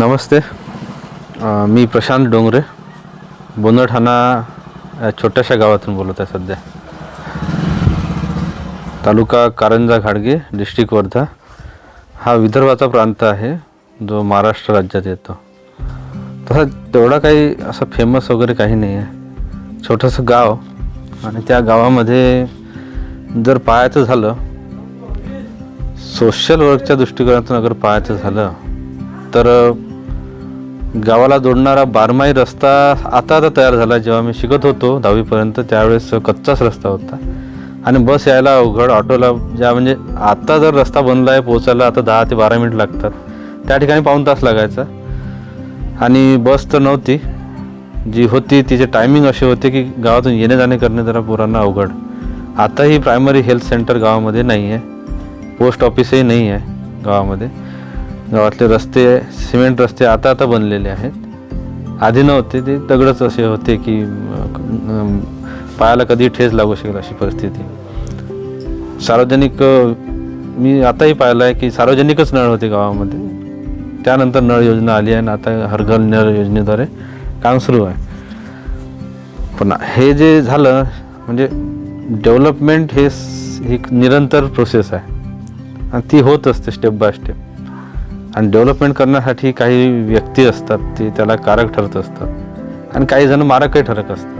नमस्ते। मी प्रशांत डोंगरे. बोंदठाणा या छोट्याशा गावातून बोलत आहे सध्या. तालुका कारंजा घाडगे डिस्ट्रिक्ट वर्धा. हा विदर्भाचा प्रांत आहे जो महाराष्ट्र राज्यात येतो. तसा तेवढा काही असं फेमस वगैरे काही नाही आहे छोटंसं गाव आणि त्या गावामध्ये जर पाहायचं झालं सोशल वर्कच्या दृष्टिकोनातून अगर पाहायचं झालं तर गावाला जोडणारा बारमाही रस्ता आता आता तयार झाला. जेव्हा मी शिकत होतो दहावीपर्यंत त्यावेळेस कच्चाच रस्ता होता. आणि बस यायला अवघड ऑटोला ज्या म्हणजे आता जर रस्ता बनला आहे पोचायला आता दहा ते बारा मिनिट लागतात. त्या ठिकाणी पाऊण तास लागायचा. आणि बस तर नव्हती. जी होती तिचे टायमिंग असे होते की गावातून येणे जाणे करणे जरा पोरांना अवघड. आताही प्रायमरी हेल्थ सेंटर गावामध्ये नाही आहे पोस्ट ऑफिसही नाही आहे गावामध्ये. गावातले रस्ते सिमेंट रस्ते आता आता बनलेले आहेत. आधी नव्हते ते दगडच असे होते की पायाला कधी ठेच लागू शकेल अशी परिस्थिती. सार्वजनिक मी आताही पाहिलं आहे की सार्वजनिकच नळ होते गावामध्ये. त्यानंतर नळ योजना आली आहे आणि आता हर घर नळ योजनेद्वारे काम सुरू आहे. पण हे जे झालं म्हणजे डेव्हलपमेंट हे एक निरंतर प्रोसेस आहे. आणि ती होत असते स्टेप बाय स्टेप आणि डेव्हलपमेंट करण्यासाठी काही व्यक्ती असतात ते त्याला कारक ठरत असतात. आणि काही जण मारकही ठरत असतात.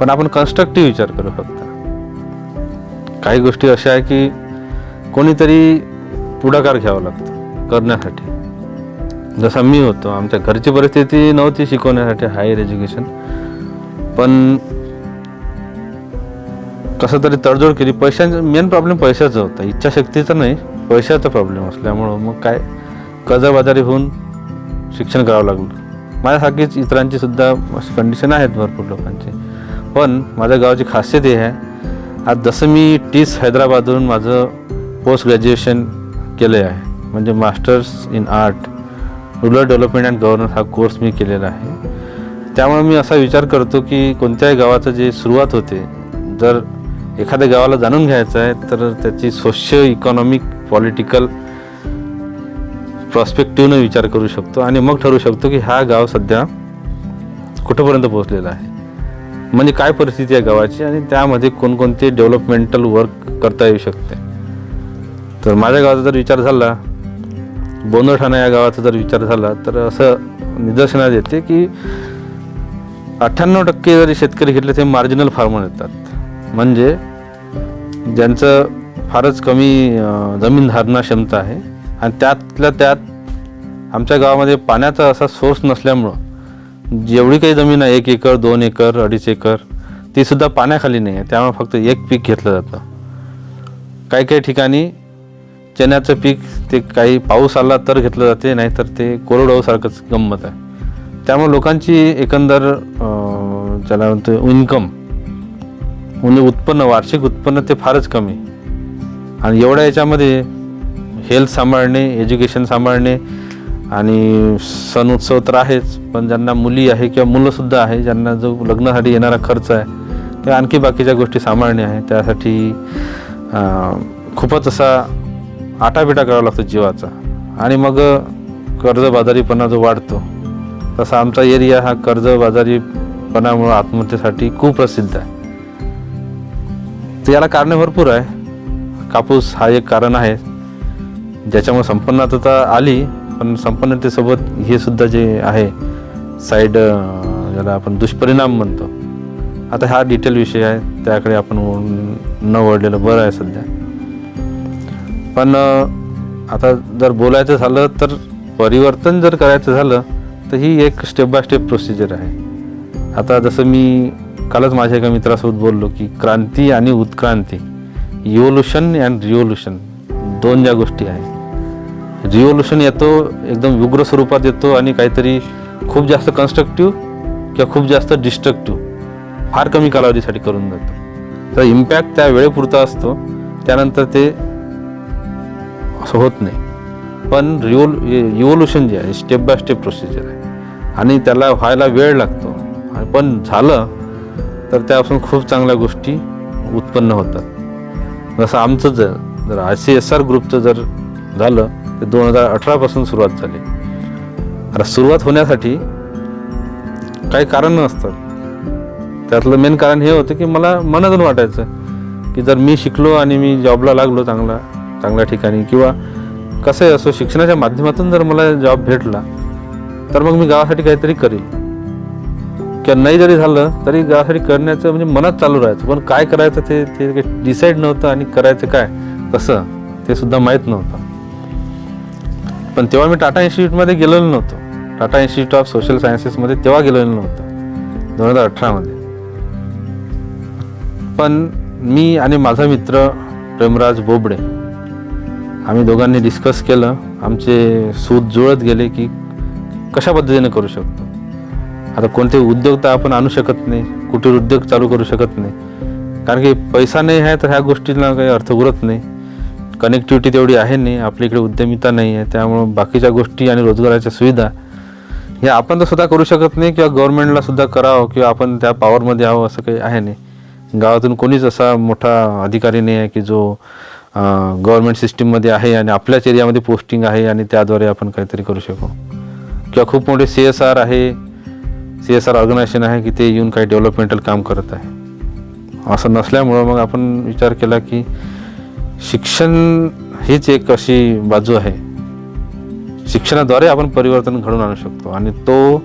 पण आपण कन्स्ट्रक्टिव्ह विचार करू फक्त. काही गोष्टी अशा आहे की कोणीतरी पुढाकार घ्यावा लागतो करण्यासाठी. जसा मी होतो आमच्या घरची परिस्थिती नव्हती शिकवण्यासाठी हायर एज्युकेशन पण कसं तरी तडजोड केली. पैशांचं मेन प्रॉब्लेम पैशाचा होता. इच्छाशक्तीचा नाही. पैशाचा प्रॉब्लेम असल्यामुळं मग काय? कर्जबाजारी होऊन शिक्षण करावं लागलं. माझ्यासारखीच इतरांची सुद्धा अशी कंडिशन आहेत भरपूर लोकांची. पण माझ्या गावाची खासियत हे आहे आज जसं मी टीस हैदराबादहून माझं पोस्ट ग्रॅज्युएशन केलं आहे म्हणजे masters in art rural development and governance हा कोर्स मी केलेला आहे. त्यामुळे मी असा विचार करतो की कोणत्याही गावाचं जे सुरुवात होते जर एखाद्या गावाला जाणून घ्यायचं आहे तर त्याची सोशिओ इकॉनॉमिक पॉलिटिकल प्रॉस्पेक्टिव्हनं विचार करू शकतो आणि मग ठरवू शकतो की हा गाव सध्या कुठंपर्यंत पोहोचलेला आहे. म्हणजे काय परिस्थिती आहे गावाची आणि त्यामध्ये कोणकोणते डेव्हलपमेंटल वर्क करता येऊ शकते. तर माझ्या गावाचा जर विचार झाला बोंदठाणा या गावाचा जर विचार झाला तर असं निदर्शनात येते की अठ्ठ्याण्णव टक्के जरी शेतकरी घेतले ते मार्जिनल फार्मर येतात. म्हणजे ज्यांचं फारच कमी जमीन धारणा क्षमता आहे. आणि त्यातल्या त्यात आमच्या गावामध्ये पाण्याचा असा सोर्स नसल्यामुळं जेवढी काही जमीन आहे एक एकर दोन एकर अडीच एकर तीसुद्धा पाण्याखाली नाही आहे. त्यामुळे फक्त एक पीक घेतलं जातं. काही काही ठिकाणी चण्याचं पीक ते काही पाऊस आला तर घेतलं जाते नाहीतर ते कोरडवाहूसारखंच गंमत आहे. त्यामुळे लोकांची एकंदर ज्याला म्हणतो इन्कम म्हणजे उत्पन्न वार्षिक उत्पन्न ते फारच कमी. आणि एवढ्या याच्यामध्ये हेल्थ सांभाळणे एज्युकेशन सांभाळणे आणि सण उत्सव तर आहेच पण ज्यांना मुली आहे किंवा मुलंसुद्धा आहे ज्यांना जो लग्नासाठी येणारा खर्च आहे किंवा आणखी बाकीच्या गोष्टी सांभाळणे आहे. त्यासाठी खूपच असा आटापिटा करावा लागतो जीवाचा. आणि मग कर्जबाजारीपणा जो वाढतो तसा आमचा एरिया हा कर्जबाजारीपणामुळं आत्महत्येसाठी खूप प्रसिद्ध आहे. तर याला कारणे भरपूर आहे. कापूस हा एक कारण आहे. ज्याच्यामुळे संपन्नता आली पण संपन्नतेसोबत हे सुद्धा जे आहे साईड ज्याला आपण दुष्परिणाम म्हणतो. आता हा डिटेल विषय आहे त्याकडे आपण न वळलेलं बरं आहे सध्या. पण आता जर बोलायचं झालं तर परिवर्तन जर करायचं झालं तर ही एक स्टेप बाय स्टेप प्रोसिजर आहे. आता जसं मी कालच माझ्या एका मित्रासोबत बोललो की क्रांती आणि उत्क्रांती. इव्होल्युशन अँड रिव्होल्युशन दोन ज्या गोष्टी आहेत. रिव्होल्युशन येतो एकदम उग्र स्वरूपात येतो आणि काहीतरी खूप जास्त कन्स्ट्रक्टिव्ह किंवा खूप जास्त डिस्ट्रक्टिव्ह फार कमी कालावधीसाठी करून जातो. तर इम्पॅक्ट त्या वेळेपुरता असतो त्यानंतर ते असं होत नाही. पण रिओल इव्होल्युशन जे आहे स्टेप बाय स्टेप प्रोसिजर आहे. आणि त्याला व्हायला वेळ लागतो. पण झालं तर त्यापासून खूप चांगल्या गोष्टी उत्पन्न होतात. जसं आमचं जर जर आय सी एस आर ग्रुपचं जर झालं ते दोन हजार अठरापासून सुरुवात झाली. आता सुरुवात होण्यासाठी काही कारण असतात. त्यातलं मेन कारण हे होतं की मला मनातून वाटायचं की जर मी शिकलो आणि मी जॉबला लागलो चांगला चांगल्या ठिकाणी किंवा कसंही असो शिक्षणाच्या माध्यमातून जर मला जॉब भेटला तर मग मी गावासाठी काहीतरी करेल किंवा नाही जरी झालं तरी गावासाठी करण्याचं म्हणजे मनात चालू राहायचं. पण काय करायचं ते ते डिसाईड नव्हतं आणि करायचं काय कसं ते सुद्धा माहीत नव्हतं. पण तेव्हा मी टाटा इन्स्टिट्यूटमध्ये गेलेलो नव्हतो. टाटा इन्स्टिट्यूट ऑफ सोशल सायन्सेसमध्ये तेव्हा गेलेलो नव्हतो दोन हजार अठरामध्ये. पण मी आणि माझा मित्र प्रेमराज बोबडे आम्ही दोघांनी डिस्कस केलं. आमचे सूत जुळत गेले की कशा पद्धतीने करू शकतो? आता कोणते उद्योग तर आपण आणू शकत नाही. कुटीर उद्योग चालू करू शकत नाही. कारण की पैसा नाही आहे तर ह्या गोष्टींना काही अर्थ उरत नाही. कनेक्टिव्हिटी तेवढी आहे नाही. आपल्या इकडे उद्यमिता नाही आहे. त्यामुळं बाकीच्या गोष्टी आणि रोजगाराच्या सुविधा हे आपण तर सुद्धा करू शकत नाही किंवा गव्हर्नमेंटला सुद्धा करावं किंवा आपण त्या पॉवरमध्ये यावं असं काही आहे नाही. गावातून कोणीच असा मोठा अधिकारी नाही आहे की जो गव्हर्नमेंट सिस्टीममध्ये आहे आणि आपल्याच एरियामध्ये पोस्टिंग आहे आणि त्याद्वारे आपण काहीतरी करू शकू. किंवा खूप मोठे सी एस आर आहे. सी एस आर ऑर्गनायझेशन आहे की ते येऊन काही डेव्हलपमेंटल काम करत आहे. असं नसल्यामुळं मग आपण विचार केला की शिक्षण हीच एक अशी बाजू आहे. शिक्षणाद्वारे आपण परिवर्तन घडवून आणू शकतो आणि तो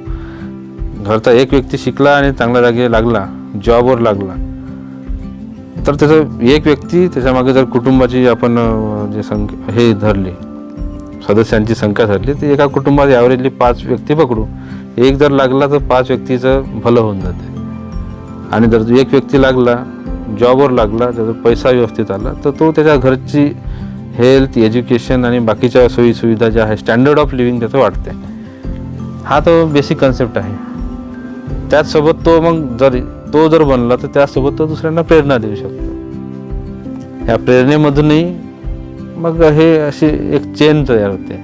घरचा एक व्यक्ती शिकला आणि चांगल्या जागी लागला जॉबवर लागला. तर त्याचं एक व्यक्ती त्याच्यामागे जर कुटुंबाची आपण जे संख्या हे धरली सदस्यांची संख्या धरली तर एका कुटुंबात ॲव्हरेजली पाच व्यक्ती पकडू. एक जर लागला तर पाच व्यक्तीचं भलं होऊन जाते. आणि जर एक व्यक्ती लागला जॉबवर लागला त्याचा पैसा व्यवस्थित आला तर तो त्याच्या घरची हेल्थ एज्युकेशन आणि बाकीच्या सोयीसुविधा ज्या आहे स्टँडर्ड ऑफ लिव्हिंग त्याचं वाढते. हा तो बेसिक कन्सेप्ट आहे. त्याचसोबत तो मग जर तो जर बनला तर त्यासोबत तो दुसऱ्यांना प्रेरणा देऊ शकतो. ह्या प्रेरणेमधूनही मग हे अशी एक चेन तयार होते.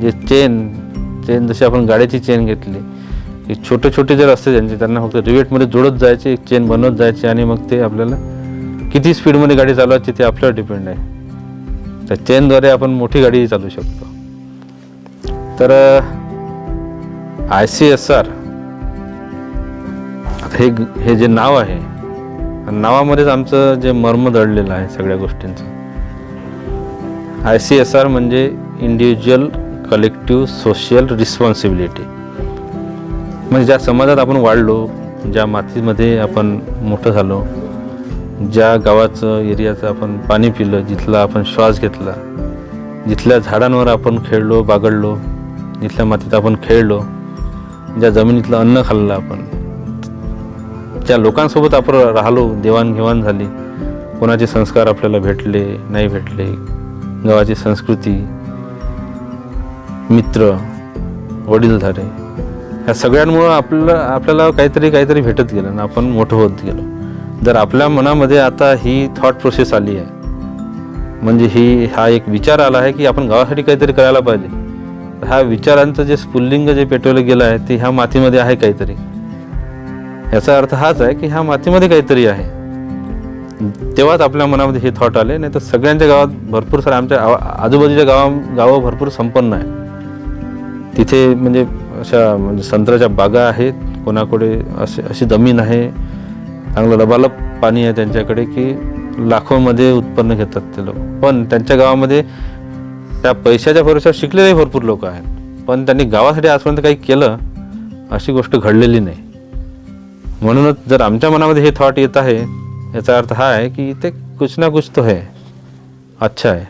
जे चेन चेन जशी आपण गाड्याची चेन घेतली की छोटे छोटे जर असते त्यांचे त्यांना फक्त रिवेटमध्ये जोडत जायचे एक चेन बनवत जायचे आणि मग ते आपल्याला किती स्पीडमध्ये गाडी चालवायची ते आपल्यावर डिपेंड आहे. त्या चेनद्वारे आपण मोठी गाडी चालवू शकतो. तर आय सी एस आर हे हे जे नाव आहे नावामध्येच आमचं जे मर्म दडलेलं आहे सगळ्या गोष्टींचं. आय सी एस आर म्हणजे इंडिव्हिज्युअल कलेक्टिव्ह सोशल रिस्पॉन्सिबिलिटी म्हणजे ज्या समाजात आपण वाढलो ज्या मातीमध्ये आपण मोठं झालो ज्या गावाचं एरियाचं आपण पाणी पिलं जिथला आपण श्वास घेतला जिथल्या झाडांवर आपण खेळलो बागडलो जिथल्या मातीत आपण खेळलो ज्या जमिनीतलं अन्न खाल्लं आपण ज्या लोकांसोबत आपण राहिलो देवाणघेवाण झाली कोणाचे संस्कार आपल्याला भेटले नाही भेटले गावाची संस्कृती मित्र वडीलधारे ह्या सगळ्यांमुळं आपलं आपल्याला काहीतरी काहीतरी भेटत गेलं आणि आपण मोठं होत गेलो. जर आपल्या मनामध्ये आता ही थॉट प्रोसेस आली आहे म्हणजे ही हा एक विचार आला आहे की आपण गावासाठी काहीतरी करायला पाहिजे. हा ह्या विचारांचं जे स्फुल्लिंग जे पेटवलं गेलं आहे ते ह्या मातीमध्ये आहे काहीतरी. याचा अर्थ हाच आहे की ह्या मातीमध्ये काहीतरी आहे. तेव्हाच आपल्या मनामध्ये हे थॉट आले नाही तर सगळ्यांच्या गावात भरपूर सारे आमच्या आजूबाजूच्या गावा गावं भरपूर संपन्न आहे. तिथे म्हणजे अशा म्हणजे संत्र्याच्या बागा आहेत. कोणाकडे असे अशी जमीन आहे. चांगलं लबालब पाणी आहे त्यांच्याकडे की लाखोमध्ये उत्पन्न घेतात ते लोक. पण त्यांच्या गावामध्ये त्या पैशाच्या भरोश्यावर शिकलेले भरपूर लोक आहेत. पण त्यांनी गावासाठी आजपर्यंत काही केलं अशी गोष्ट घडलेली नाही. म्हणूनच जर आमच्या मनामध्ये हे थॉट येत आहे याचा अर्थ हा आहे की इथे कुछ ना कुछ तो है. अच्छा आहे.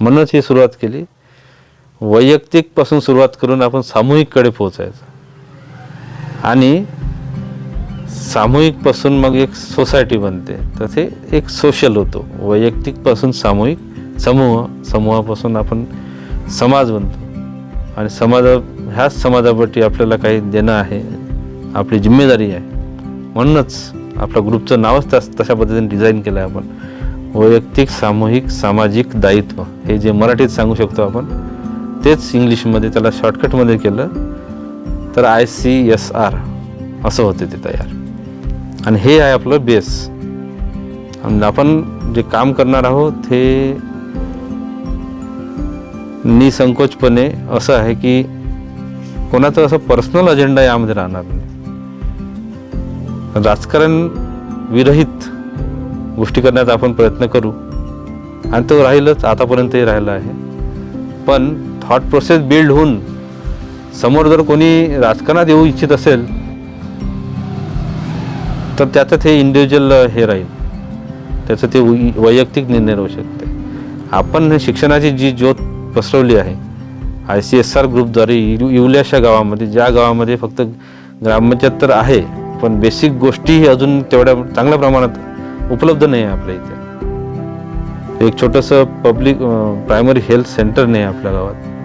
म्हणूनच ही सुरुवात केली. वैयक्तिकपासून सुरुवात करून आपण सामूहिककडे पोहोचायचं. आणि सामूहिकपासून मग एक सोसायटी बनते. तर ते एक सोशल होतो. वैयक्तिकपासून सामूहिक समूह समूहापासून आपण समाज बनतो. आणि समाजा ह्याच समाजापटी आपल्याला काही देणं आहे आपली जिम्मेदारी आहे. म्हणूनच आपल्या ग्रुपचं नावच तस तशा पद्धतीने डिझाईन केलं आहे आपण. वैयक्तिक सामूहिक सामाजिक दायित्व हे जे मराठीत सांगू शकतो आपण तेच इंग्लिशमध्ये त्याला शॉर्टकटमध्ये केलं तर आय सी एस आर असं होते ते तयार. आणि हे आहे आपलं बेस. आणि आपण जे काम करणार आहोत हे निसंकोचपणे असं आहे की कोणाचं असं पर्सनल अजेंडा यामध्ये राहणार नाही. राजकारण विरहित गोष्टी करण्याचा आपण प्रयत्न करू. आणि तो राहीलच आतापर्यंतही राहिला आहे. पण थॉट प्रोसेस बिल्ड होऊन समोर जर कोणी राजकारणात येऊ इच्छित असेल तर त्याचं ते इंडिव्हिज्युअल हे राहील. त्याचं ते वैयक्तिक निर्णय राहू शकते. आपण शिक्षणाची जी ज्योत पसरवली आहे आय सी एस आर ग्रुपद्वारे इवल्याशा गावामध्ये ज्या गावामध्ये फक्त ग्रामपंचायत तर आहे पण बेसिक गोष्टीही अजून तेवढ्या चांगल्या प्रमाणात उपलब्ध नाही आहे आपल्या इथे. एक छोटंसं पब्लिक प्रायमरी हेल्थ सेंटर नाही आहे आपल्या गावात.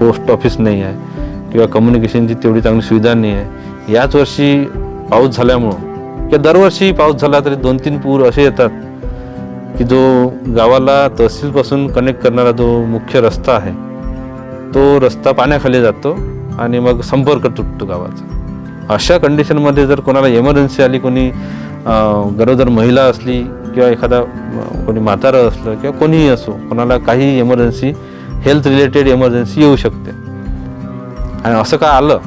पोस्ट ऑफिस नाही आहे किंवा कम्युनिकेशनची तेवढी चांगली सुविधा नाही आहे. याच वर्षी पाऊस झाल्यामुळं किंवा दरवर्षी पाऊस झाला तरी दोन तीन पूर असे येतात की जो गावाला तहसीलपासून कनेक्ट करणारा जो मुख्य रस्ता आहे तो रस्ता पाण्याखाली जातो आणि मग संपर्क तुटतो गावाचा. अशा कंडिशनमध्ये जर कोणाला एमर्जन्सी आली कोणी गरोदर महिला असली किंवा एखादा कोणी म्हातारं असलं किंवा कोणीही असो कोणाला काही एमर्जन्सी हेल्थ रिलेटेड इमर्जन्सी येऊ शकते. आणि असं का आलं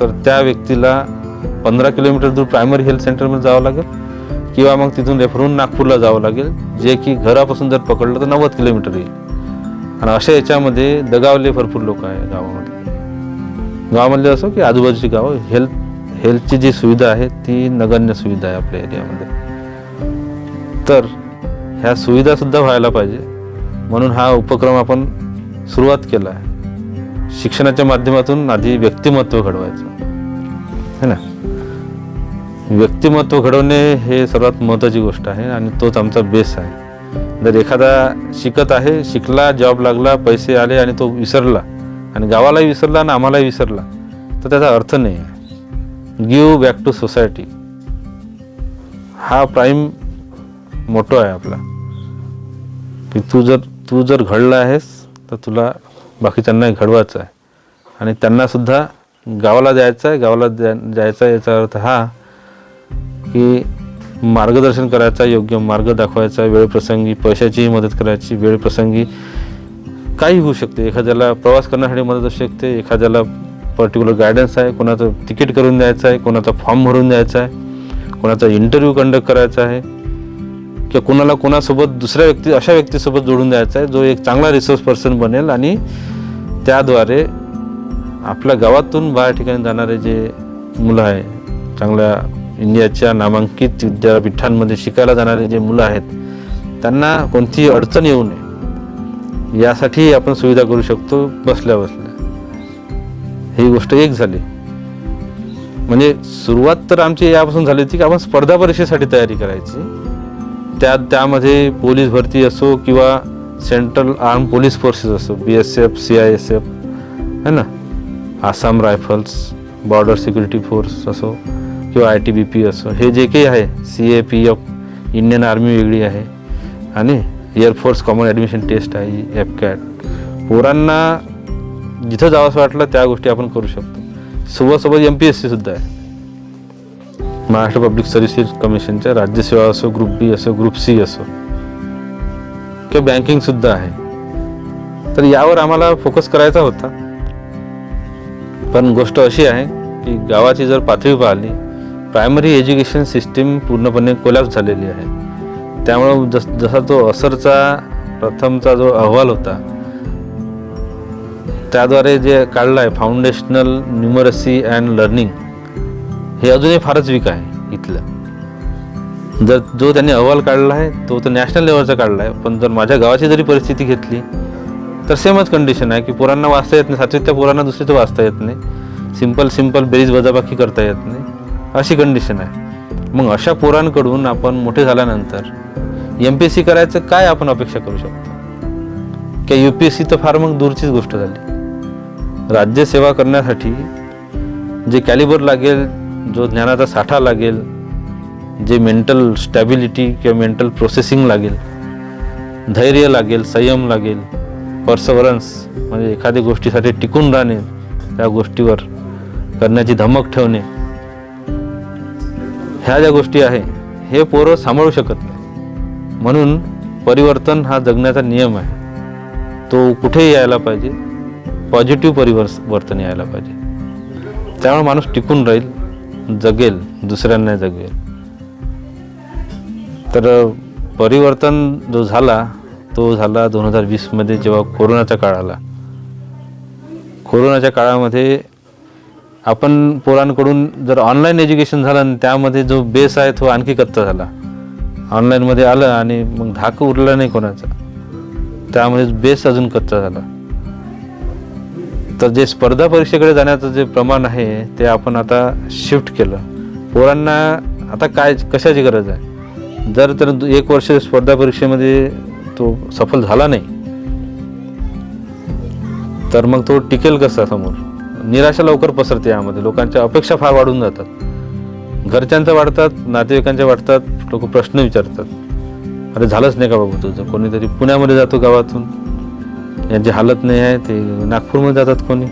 तर त्या व्यक्तीला पंधरा किलोमीटर दूर प्रायमरी हेल्थ सेंटरमध्ये जावं लागेल किंवा मग तिथून रेफर होऊन नागपूरला जावं लागेल जे की घरापासून जर पकडलं तर नव्वद किलोमीटर येईल. आणि अशा याच्यामध्ये दगावले भरपूर लोक आहे गावामध्ये. गावामधले असो की आजूबाजूची गावं हेल्थ हेल्थची जी सुविधा आहे ती नगण्य सुविधा आहे आपल्या एरियामध्ये तर ह्या सुविधासुद्धा व्हायला पाहिजे. म्हणून हा उपक्रम आपण सुरुवात केला आहे. शिक्षणाच्या माध्यमातून आधी व्यक्तिमत्व घडवायचं. है ना? व्यक्तिमत्व घडवणे हे सर्वात महत्त्वाची गोष्ट आहे आणि तोच आमचा बेस आहे. जर एखादा शिकत आहे शिकला जॉब लागला पैसे आले आणि तो विसरला आणि गावालाही विसरला आणि आम्हालाही विसरला तर त्याचा अर्थ नाही आहे. गिव बॅक टू सोसायटी हा प्राईम मोटो आहे आपला. की तू जर तू जर घडला आहेस तर तुला बाकीच्यांनाही घडवायचं आहे. आणि त्यांनासुद्धा गावाला जायचं आहे. गावाला जा जायचं आहे याचा अर्थ हा की मार्गदर्शन करायचा योग्य मार्ग दाखवायचा वेळप्रसंगी पैशाचीही मदत करायची वेळप्रसंगी काही होऊ शकते. एखाद्याला प्रवास करण्यासाठी मदत असू शकते. एखाद्याला पर्टिक्युलर गायडन्स आहे. कोणाचं तिकीट करून द्यायचं आहे. कोणाचा फॉर्म भरून द्यायचा आहे. कोणाचा इंटरव्ह्यू कंडक्ट करायचा आहे. किंवा कोणाला कोणासोबत दुसऱ्या व्यक्ती अशा व्यक्तीसोबत जोडून द्यायचा आहे जो एक चांगला रिसोर्स पर्सन बनेल आणि त्याद्वारे आपल्या गावातून बाहेर ठिकाणी जाणारे जे मुलं आहे चांगल्या इंडियाच्या नामांकित विद्यापीठांमध्ये शिकायला जाणारे जे मुलं आहेत त्यांना कोणतीही अडचण येऊ नये. यासाठी आपण सुविधा करू शकतो बसल्या बसल्या ही गोष्ट एक झाली. म्हणजे सुरुवात तर आमची यापासून झाली होती की आपण स्पर्धा परीक्षेसाठी तयारी करायची. त्या त्यामध्ये पोलीस भरती असो किंवा सेंट्रल आर्म पोलीस फोर्सेस असो B S F C I S F है ना? Assam rifles border security force असो किंवा आय टी बी पी असो हे जे काही आहे C A P F Indian army वेगळी आहे. आणि air force common admission test आहे एफ कॅट पोरांना जिथं जावंसं वाटलं त्या गोष्टी आपण करू शकतो. सोबत एम पी एस सीसुद्धा आहे. महाराष्ट्र पब्लिक सर्व्हिसेस कमिशनच्या राज्यसेवा असो ग्रुप बी असो ग्रुप सी असो किंवा बँकिंगसुद्धा आहे. तर यावर आम्हाला फोकस करायचा होता. पण गोष्ट अशी आहे की गावाची जर पातळी पाहिली प्रायमरी एज्युकेशन सिस्टीम पूर्णपणे कोलॅप्स झालेली आहे. त्यामुळं जस जसा तो असरचा प्रथमचा जो अहवाल होता त्याद्वारे जे काढला आहे फाउंडेशनल न्युमरसी अँड लर्निंग हे अजूनही फारच वीक आहे इथलं. जर जो त्यांनी अहवाल काढला आहे तो तर नॅशनल लेवलचा काढला आहे. पण जर माझ्या गावाची जरी परिस्थिती घेतली तर सेमच कंडिशन आहे की पोरांना वाचता येत नाही सातवीतल्या पोरांना दुसरीचं वाचता येत नाही. सिंपल सिंपल बेरीज वजाबाकी करता येत नाही. अशी कंडिशन आहे. मग अशा पोरांकडून आपण मोठे झाल्यानंतर एम पी एस सी करायचं काय आपण अपेक्षा करू शकतो? किंवा यू पी एस सी तर फार मग दूरचीच गोष्ट झाली. राज्यसेवा करण्यासाठी जे कॅलिबर लागेल जो ज्ञानाचा साठा लागेल जे मेंटल स्टॅबिलिटी किंवा मेंटल प्रोसेसिंग लागेल धैर्य लागेल संयम लागेल पर्सवरन्स म्हणजे एखाद्या गोष्टीसाठी टिकून राहणे त्या गोष्टीवर करण्याची धमक ठेवणे ह्या ज्या गोष्टी आहे हे पोरं सांभाळू शकत नाही. म्हणून परिवर्तन हा जगण्याचा नियम आहे. तो कुठेही यायला पाहिजे. पॉझिटिव्ह परिवर्तन यायला पाहिजे. त्यामुळे माणूस टिकून राहील. जगेल दुसऱ्यांना जगेल. तर परिवर्तन जो झाला तो झाला दोन हजार वीसमध्ये जेव्हा कोरोनाचा काळ आला कोरोनाच्या काळामध्ये आपण पोरांकडून जर ऑनलाईन एज्युकेशन झालं आणि त्यामध्ये जो बेस आहे तो आणखी कच्चा झाला. ऑनलाईनमध्ये आलं आणि मग धाक उरला नाही कोणाचा. त्यामध्ये बेस अजून कच्चा झाला. तर जे स्पर्धा परीक्षेकडे जाण्याचं जे प्रमाण आहे ते आपण आता शिफ्ट केलं. पोरांना आता काय कशाची गरज आहे? जर तर एक वर्ष स्पर्धा परीक्षेमध्ये तो सफल झाला नाही तर मग तो टिकेल कसा समोर? निराशा लवकर पसरते यामध्ये. लोकांच्या अपेक्षा फार वाढून जातात. घरच्यांच्या वाढतात नातेवाईकांच्या वाढतात लोक प्रश्न विचारतात. अरे झालंच नाही का बाबा तुझं? कोणीतरी पुण्यामध्ये जातो गावातून. यांची हालत नाही आहे ते नागपूरमध्ये जातात कोणी?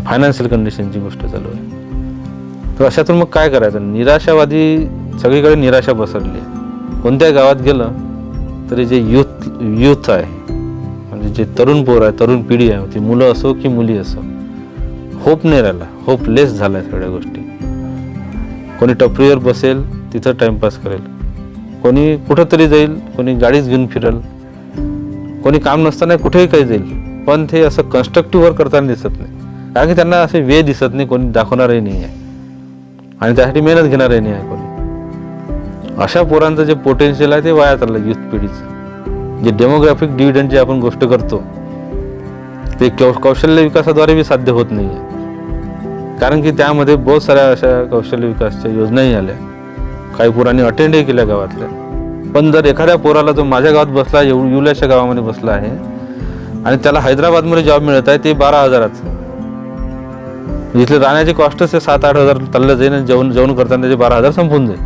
फायनान्शियल कंडिशनची गोष्ट चालू आहे. तर अशातून मग काय करायचं? निराशावादी सगळीकडे निराशा पसरली आहे. कोणत्या गावात गेलं तरी जे युथ युथ आहे म्हणजे जे तरुण पोर आहे तरुण पिढी आहे ती मुलं असो की मुली असो होप नाही राहिला. होपलेस झाला आहे सगळ्या गोष्टी. कोणी टपरीवर बसेल तिथं टाइमपास करेल. कोणी कुठंतरी जाईल कोणी गाडीच घेऊन फिरेल कोणी काम नसताना कुठेही काही जाईल. पण ते असं कन्स्ट्रक्टिव्ह वर्क करताना दिसत नाही. कारण की त्यांना असे वे दिसत नाही कोणी दाखवणारही नाही आहे. आणि त्यासाठी मेहनत घेणारही नाही आहे कोणी. अशा पोरांचं जे पोटेन्शियल आहे ते वाया चाललं युथ पिढीचं. जे डेमोग्राफिक जे आपण गोष्ट करतो ते कौशल्य विकासाद्वारे बी साध्य होत नाही आहे कारण की त्यामध्ये बहुत साऱ्या अशा कौशल्य विकासच्या योजनाही आल्या. काही पोरांनी अटेंडही केल्या गावातल्या. पण जर एखाद्या पोराला जो माझ्या गावात बसला येऊ येवल्याच्या गावामध्ये बसला आहे आणि त्याला हैदराबादमध्ये जॉब मिळत आहे ते बारा हजाराचं इथले राहण्याचे कॉस्टच ते सात आठ हजार चाललं जाईल आणि जेवण जेवण करताना त्याचे बारा हजार संपून जाईल.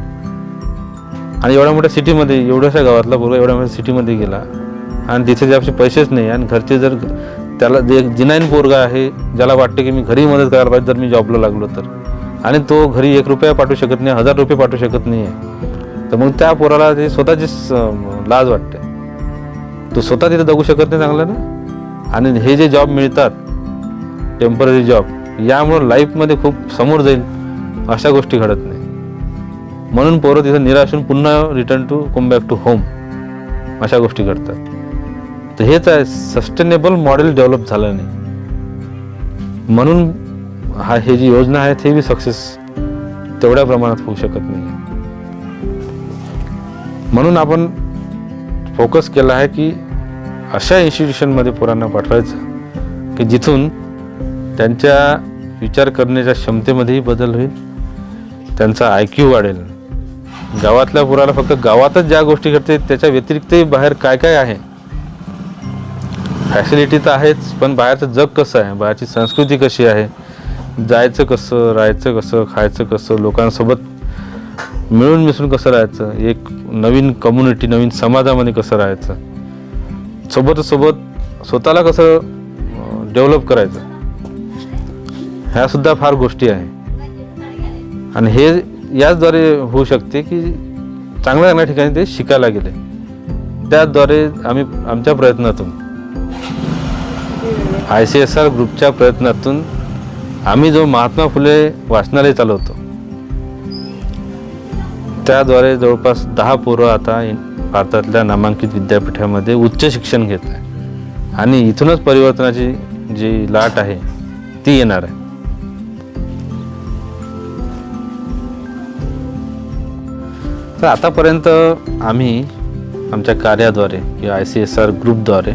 आणि एवढ्या मोठ्या सिटीमध्ये एवढ्याशा गावातला पोरगा एवढ्या मोठ्या सिटीमध्ये गेला आणि तिथे जे पैसेच नाही आणि घरचे जर त्याला जे एक जिनाईन पोरगा आहे ज्याला वाटते की मी घरी मदत करायला पाहिजे जर मी जॉबला लागलो तर. आणि तो घरी एक रुपया पाठवू शकत नाही हजार रुपये पाठवू शकत नाही आहे तर मग त्या पोराला ते स्वतःची लाज वाटते. तो स्वतः तिथे जगू शकत नाही चांगलं ना? आणि हे जे जॉब मिळतात टेंपररी जॉब यामुळं लाईफमध्ये खूप समोर जाईल अशा गोष्टी घडत नाही. म्हणून पोरं तिथं निराश होऊन पुन्हा return to come back to home अशा गोष्टी घडतात. तर हेच आहे सस्टेनेबल मॉडेल डेव्हलप झालं नाही. म्हणून हा हे जी योजना आहे ते बी सक्सेस तेवढ्या प्रमाणात होऊ शकत नाही. म्हणून आपण फोकस केला आहे की अशा इन्स्टिट्यूशनमध्ये पोरांना पाठवायचं. की जिथून त्यांच्या विचार करण्याच्या क्षमतेमध्येही बदल होईल त्यांचा आय क्यू वाढेल. गावातल्या पुराला फक्त गावातच ज्या गोष्टी घडते त्याच्या व्यतिरिक्तही बाहेर काय काय आहे? फॅसिलिटी तर आहेच पण बाहेरचं जग कसं आहे? बाहेरची संस्कृती कशी आहे? जायचं कसं राहायचं कसं खायचं कसं लोकांसोबत मिळून मिसळून कसं राहायचं? एक नवीन कम्युनिटी नवीन समाजामध्ये कसं राहायचं? सोबतच सोबत स्वतःला कसं डेव्हलप करायचं? ह्या सुद्धा फार गोष्टी आहे. आणि हे याचद्वारे होऊ शकते की चांगल्या चांगल्या ठिकाणी ते शिकायला गेले. त्याद्वारे आम्ही आमच्या प्रयत्नातून आय सी एस आर ग्रुपच्या प्रयत्नातून आम्ही जो महात्मा फुले वाचनालय चालवतो त्याद्वारे जवळपास दहा पोरं आता भारतातल्या नामांकित विद्यापीठामध्ये उच्च शिक्षण घेत आहे आणि इथूनच परिवर्तनाची जी लाट आहे ती येणार आहे. तर आतापर्यंत आम्ही आमच्या कार्याद्वारे किंवा आय सी एस आर ग्रुपद्वारे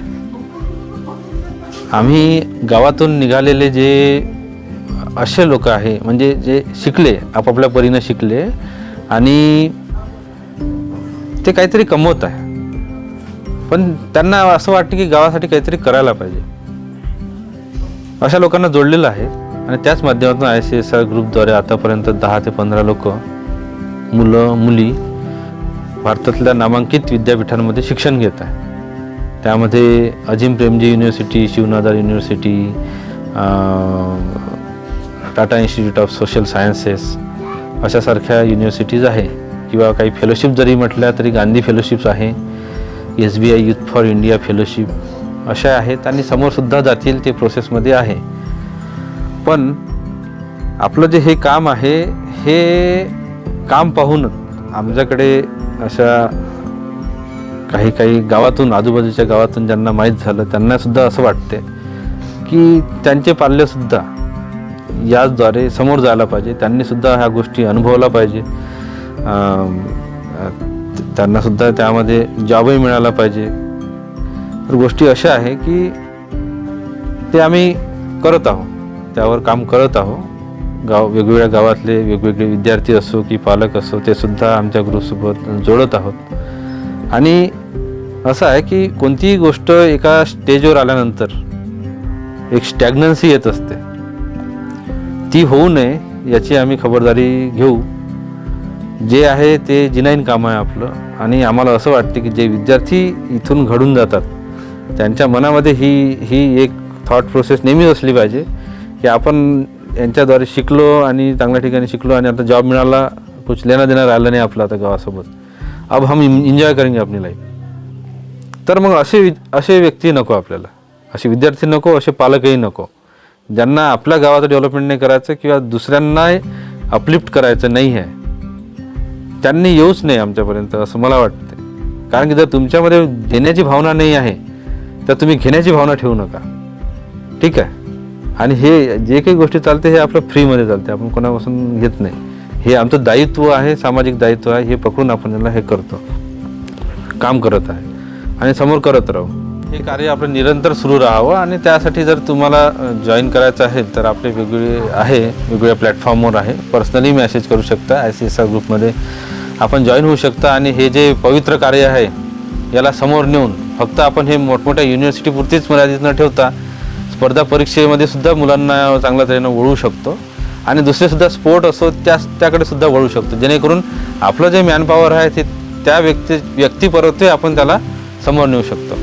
आम्ही गावातून निघालेले जे असे लोक आहे म्हणजे जे शिकले आपापल्या परीनं शिकले आणि ते काहीतरी कमवत आहे. पण त्यांना असं वाटतं की गावासाठी काहीतरी करायला पाहिजे. अशा लोकांना जोडलेलं आहे आणि त्याच माध्यमातून आय सी एस आर ग्रुपद्वारे आतापर्यंत दहा ते पंधरा लोक मुलं मुली भारतातल्या नामांकित विद्यापीठांमध्ये शिक्षण घेत आहे त्यामध्ये Azim Premji university Shiv Nadar university Tata institute of social sciences अशासारख्या universities आहे. किंवा काही फेलोशिप जरी म्हटल्या तरी गांधी फेलोशिप्स आहे. S B I youth for India fellowship अशा आहेत आणि समोरसुद्धा जातील ते प्रोसेसमध्ये आहे. पण आपलं जे हे काम आहे हे काम पाहून आमच्याकडे अशा काही काही गावातून आजूबाजूच्या गावातून ज्यांना माहीत झालं त्यांनासुद्धा असं वाटते की त्यांचे पाल्यसुद्धा याचद्वारे समोर जायला पाहिजे. त्यांनीसुद्धा ह्या गोष्टी अनुभवला पाहिजे. त्यांनासुद्धा त्यामध्ये जॉबही मिळाला पाहिजे. तर गोष्टी अशा आहे की ते आम्ही करत आहोत. त्यावर काम करत आहोत. गाव वेगवेगळ्या गावातले वेगवेगळे विद्यार्थी असो की पालक असो ते सुद्धा आमच्या ग्रुपसोबत जोडत आहोत. आणि असं आहे की कोणतीही गोष्ट एका स्टेजवर आल्यानंतर एक स्टॅग्नन्सी येत असते. ती होऊ नये याची आम्ही खबरदारी घेऊ. जे आहे ते जिनाईन काम आहे आपलं. आणि आम्हाला असं वाटते की जे विद्यार्थी इथून घडून जातात त्यांच्या मनामध्ये ही ही एक थॉट प्रोसेस नेहमीच असली पाहिजे की आपण यांच्याद्वारे शिकलो आणि चांगल्या ठिकाणी शिकलो आणि आता जॉब मिळाला कुछ लेणं देणं राहिलं नाही आपलं आता गावासोबत. अब हम एन्जॉय करेंगे आपली लाईफ तर मग असे वि- असे व्यक्ती नको आपल्याला. असे विद्यार्थी नको असे पालकही नको. ज्यांना आपल्या गावाचं डेव्हलपमेंट नाही करायचं किंवा दुसऱ्यांना अपलिफ्ट करायचं नाही आहे त्यांनी येऊच नाही आमच्यापर्यंत असं मला वाटते कारण की जर तुमच्यामध्ये देण्याची भावना नाही आहे तर तुम्ही घेण्याची भावना ठेवू नका. ठीक आहे? आणि हे जे काही गोष्टी चालते हे आपलं फ्रीमध्ये चालते. आपण कोणापासून घेत नाही. हे आमचं दायित्व आहे सामाजिक दायित्व आहे. हे पकडून आपण याला हे करतो. काम करत आहे. आणि समोर करत राहू. हे कार्य आपलं निरंतर सुरू राहावं आणि त्यासाठी जर तुम्हाला जॉईन करायचं असेल तर आपले वेगवेगळे आहे वेगवेगळ्या प्लॅटफॉर्मवर आहे. पर्सनली मेसेज करू शकता आय सी एस आर ग्रुपमध्ये आपण जॉईन होऊ शकता आणि हे जे पवित्र कार्य आहे याला समोर नेऊन फक्त आपण हे मोठमोठ्या युनिव्हर्सिटीपुरतीच मर्यादित न ठेवता स्पर्धा परीक्षेमध्ये सुद्धा मुलांना चांगल्या तऱ्हेनं वळू शकतो. आणि दुसरेसुद्धा स्पोर्ट असो त्या त्याकडे सुद्धा वळू शकतो. जेणेकरून आपलं जे मॅनपॉवर आहे ते त्या व्यक्ती व्यक्तीपर्यंत आपण त्याला समोर नेऊ शकतो.